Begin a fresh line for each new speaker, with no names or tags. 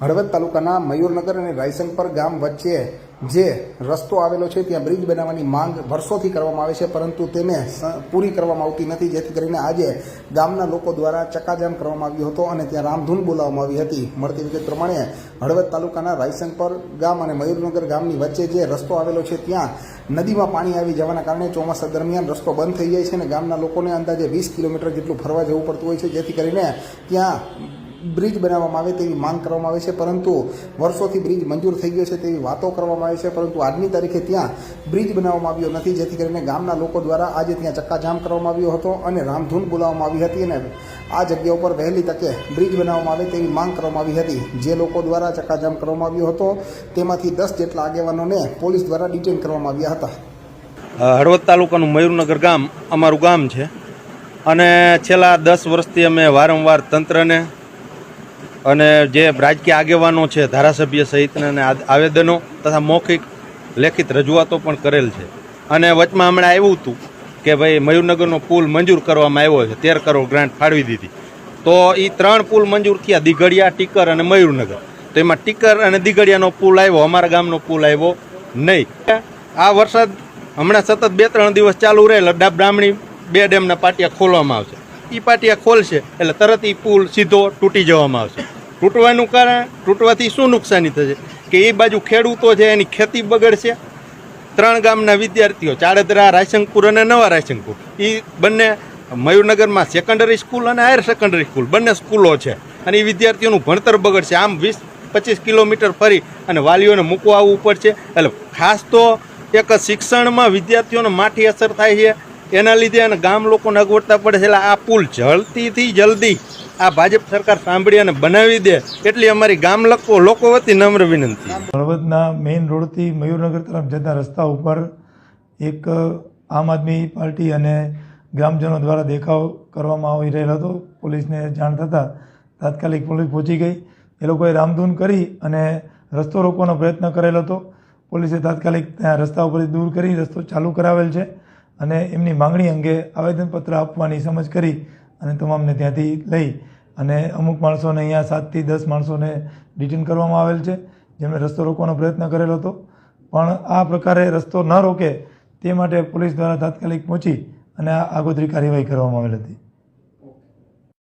હળવદ તાલુકાના મયુરનગર અને રાયસંગપર ગામ વચ્ચે જે રસ્તો આવેલો છે, ત્યાં બ્રિજ બનાવવાની માંગ વર્ષોથી કરવામાં આવે છે, પરંતુ તેને પૂરી કરવામાં આવતી નથી. જેથી કરીને આજે ગામના લોકો દ્વારા ચકાજામ કરવામાં આવ્યો હતો અને ત્યાં રામધૂન બોલાવવામાં આવી હતી. મળતી વિગત પ્રમાણે હળવદ તાલુકાના રાયસંગપર ગામ અને મયુરનગર ગામની વચ્ચે જે રસ્તો આવેલો છે, ત્યાં નદીમાં પાણી આવી જવાના કારણે ચોમાસા દરમિયાન રસ્તો બંધ થઈ જાય છે અને ગામના લોકોને અંદાજે વીસ કિલોમીટર જેટલું ફરવા જવું પડતું હોય છે. જેથી કરીને ત્યાં બ્રિજ બનાવવામાં આવે તેવી માંગ કરવામાં આવે છે, પરંતુ વર્ષોથી બ્રિજ મંજૂર થઈ ગયો છે તેવી વાતો કરવામાં આવે છે, પરંતુ આજની તારીખે ત્યાં બ્રિજ બનાવવામાં આવ્યો નથી, જેથી કરીને ગામના લોકો દ્વારા આજે ત્યાં ચક્કાજામ કરવામાં આવ્યો હતો અને રામધૂન બોલાવવામાં આવી હતી અને આ જગ્યા ઉપર વહેલી તકે બ્રિજ બનાવવામાં આવે તેવી માંગ કરવામાં આવી હતી. જે લોકો દ્વારા ચક્કાજામ કરવામાં આવ્યો હતો, તેમાંથી દસ જેટલા આગેવાનોને પોલીસ દ્વારા ડિટેન કરવામાં આવ્યા હતા.
હળવદ તાલુકાનું મયુરનગર ગામ અમારું ગામ છે. અને છેલ્લા દસ વર્ષથી અમે વારંવાર તંત્રને અને જે રાજકીય આગેવાનો છે, ધારાસભ્ય સહિતના આવેદનો તથા મૌખિક લેખિત રજૂઆતો પણ કરેલ છે. અને વચમાં હમણાં આવ્યું હતું કે ભાઈ મયુરનગરનો પુલ મંજૂર કરવામાં આવ્યો છે, તેર કરોડ ગ્રાન્ટ ફાળવી દીધી. તો એ ત્રણ પુલ મંજૂર થયા દિગડિયા ટીકર અને મયુરનગર. તો એમાં ટીકર અને દિગડિયાનો પુલ આવ્યો, અમારા ગામનો પુલ આવ્યો નહીં. આ વરસાદ હમણાં સતત બે ત્રણ દિવસ ચાલુ રહે, એટલે બ્રાહ્મણી બે ડેમના પાટિયા ખોલવામાં આવશે. એ પાટિયા ખોલશે એટલે તરત એ પુલ સીધો તૂટી જવામાં આવશે. તૂટવાનું કારણ, તૂટવાથી શું નુકસાની થશે? કે એ બાજુ ખેડૂતો છે, એની ખેતી બગડશે. ત્રણ ગામના વિદ્યાર્થીઓ ચાડેદરા રાયશંકપુર અને નવા રાયશંકપુર એ બંને મયુરનગરમાં સેકન્ડરી સ્કૂલ અને હાયર સેકન્ડરી સ્કૂલ બંને સ્કૂલો છે. અને એ વિદ્યાર્થીઓનું ભણતર બગડશે. આમ વીસ, પચીસ કિલોમીટર ફરી અને વાલીઓને મૂકવા આવવું પડશે. એટલે ખાસ તો એક શિક્ષણમાં વિદ્યાર્થીઓને માઠી અસર થાય છે. એના લીધે અને ગામ લોકોને અગવડતા પડે છે એટલે આ પુલ જલ્દીથી જલ્દી આ ભાજપ સરકાર સાંભળી અને બનાવી દે એટલી અમારી ગામ લોકો લોકો વતી નમ્ર વિનંતી.
હળવદના મેઇન રોડથી મયુરનગર તરફ જતા રસ્તા ઉપર એક આમ આદમી પાર્ટી અને ગ્રામજનો દ્વારા દેખાવ કરવામાં આવી રહેલો હતો. પોલીસને જાણ થતાં તાત્કાલિક પોલીસ પહોંચી ગઈ. એ લોકોએ રામધૂન કરી અને રસ્તો રોકવાનો પ્રયત્ન કરેલો હતો. પોલીસે તાત્કાલિક ત્યાં રસ્તા ઉપરથી દૂર કરી રસ્તો ચાલુ કરાવેલ છે. અને એમની માંગણી અંગે આવેદનપત્ર આપવાની સમજ કરી અને તમામને ત્યાંથી લઈ અને અમુક માણસોને અહીંયા સાતથી દસ માણસોને ડિટેન કરવામાં આવેલ છે, જેમણે રસ્તો રોકવાનો પ્રયત્ન કરેલો હતો. પણ આ પ્રકારે રસ્તો ન રોકે તે માટે પોલીસ દ્વારા તાત્કાલિક પહોંચી અને આ આગોતરી કાર્યવાહી કરવામાં આવેલ હતી.